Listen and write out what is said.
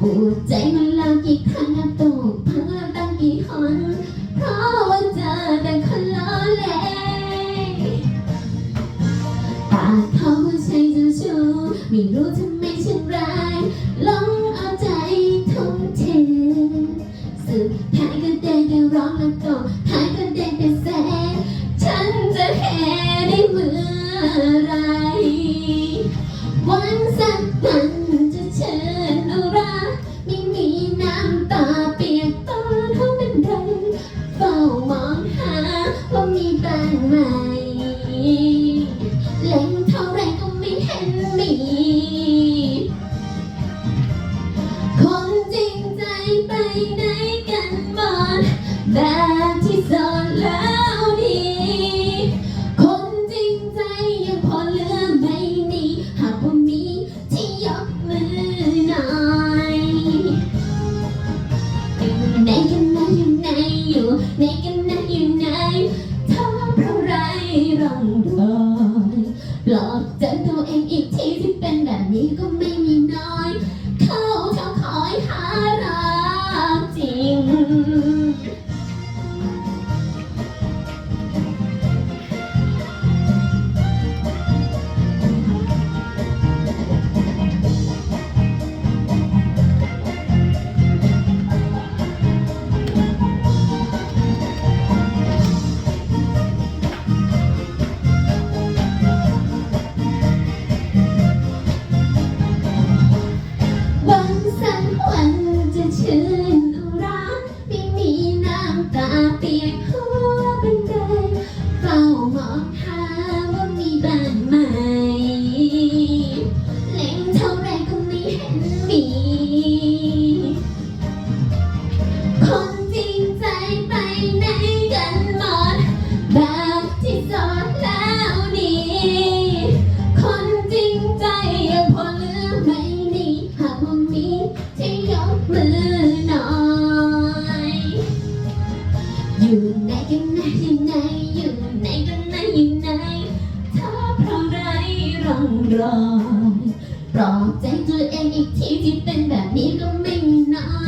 ปวดใจมันแล้วกี่ครั้งนับตกพังแล้วตั้งกี่หนเพราะว่าเจอแต่คนล้อเล่ปากเขาผู้จ้าชู้ไม่รู้ทำไมฉันร้ายลองเอาใจทุ่มเทสุดท้ายก็ได้แต่ร้องแล้วก็ท้ายก็ได้แต่แสฉันจะแห่ได้เมื่อไรวันสักวัน ไปไหนกันหมดแบบที่สอนแล้วดีคนจริงใจยังพอเลือไม่มีหากว่ามีที่ยกมือหน่อยอยู่ไหนกันนะอยู่ไหนอยู่ไหนกันนะอยู่ไหนท้อเพราะไรร่องรอยปลอบใจตัว Mom. อยู่ไหนกันนอยู่ไหนอยู่ไหนกันนอยู่ไหนถ้าเพราะไรร่องรอยปลอบใจตัวเองอีกทีที่เป็นแบบนี้ก็ไม่มีน้อย